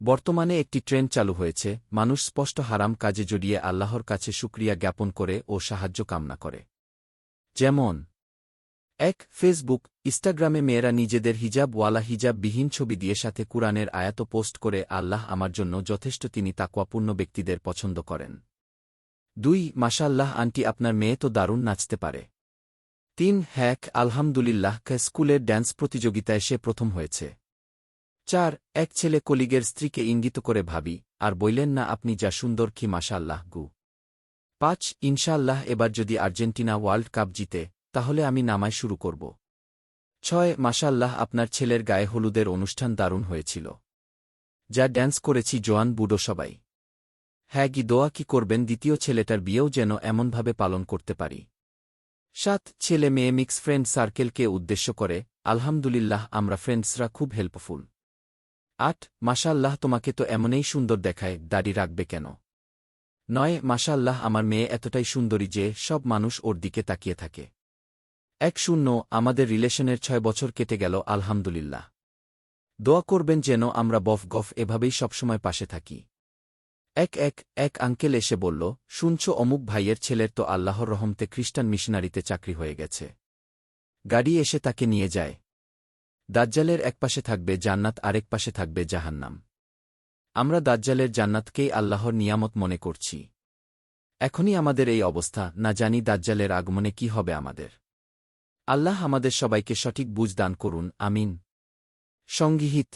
বর্তমানে একটি ট্রেন্ড চালু হয়েছে, মানুষ স্পষ্ট হারাম কাজে জড়িয়ে আল্লাহর কাছে সুক্রিয়া জ্ঞাপন করে ও সাহায্য কামনা করে। যেমন, এক ফেসবুক ইনস্টাগ্রামে মেয়েরা নিজেদের হিজাব ওয়ালা হিজাব বিহীন ছবি দিয়ে সাথে কুরআনের আয়াত পোস্ট করে আল্লাহ আমার জন্য যথেষ্ট, তিনি তাকওয়াপূর্ণ ব্যক্তিদের পছন্দ করেন। দুই মাশাল্লাহ আন্টি আপনার মেয়ে তো দারুণ নাচতে পারে। তিন, হ্যাক, আলহামদুলিল্লাহ স্কুলের ড্যান্স প্রতিযোগিতায় সে প্রথম হয়েছে। চার, এক ছেলে কলিগের স্ত্রীকে ইঙ্গিত করে ভাবি, আর বইলেন না আপনি যা সুন্দর কি মাশাল্লাহ গু? পাঁচ ইনশাল্লাহ এবার যদি আর্জেন্টিনা ওয়ার্ল্ড কাপ জিতে, তাহলে আমি নামায় শুরু করব। ছয় মাশাল্লাহ আপনার ছেলের গায়ে হলুদের অনুষ্ঠান দারুণ হয়েছিল। যা ড্যান্স করেছি জোয়ান বুড়ো সবাই। হ্যাঁ কি দোয়া কি করবেন দ্বিতীয় ছেলেটার বিয়েও যেন এমনভাবে পালন করতে পারি। সাত, ছেলে মেয়ে মিক্স ফ্রেন্ড সার্কেলকে উদ্দেশ্য করে, আলহামদুলিল্লাহ, আমরা ফ্রেন্ডসরা খুব হেল্পফুল। আট মাশাল্লাহ তোমাকে তো এমনই সুন্দর দেখায়, দাড়ি রাখবে কেন? নয় মাশাল্লাহ আমার মেয়ে এতটাই সুন্দরী যে সব মানুষ ওর দিকে তাকিয়ে থাকে। এক শূন্য, আমাদের রিলেশনের ছয় বছর কেটে গেল, আলহামদুলিল্লাহ। দোয়া করবেন যেন আমরা বফ গফ এভাবেই সবসময় পাশে থাকি। এক এক এক আঙ্কেল এসে বলল, শুনছ, অমুক ভাইয়ের ছেলের তো আল্লাহর রহমতে খ্রিস্টান মিশনারিতে চাকরি হয়ে গেছে। গাড়ি এসে তাকে নিয়ে যায়। দাজ্জালের একপাশে থাকবে জান্নাত, আরেক পাশে থাকবে জাহান্নাম। আমরা দাজ্জালের জান্নাতকেই আল্লাহর নিয়ামত মনে করছি। এখনই আমাদের এই অবস্থা, না জানি দাজ্জালের আগমনে কি হবে আমাদের। আল্লাহ আমাদের সবাইকে সঠিক বুঝ দান করুন, আমিন। সংগৃহীত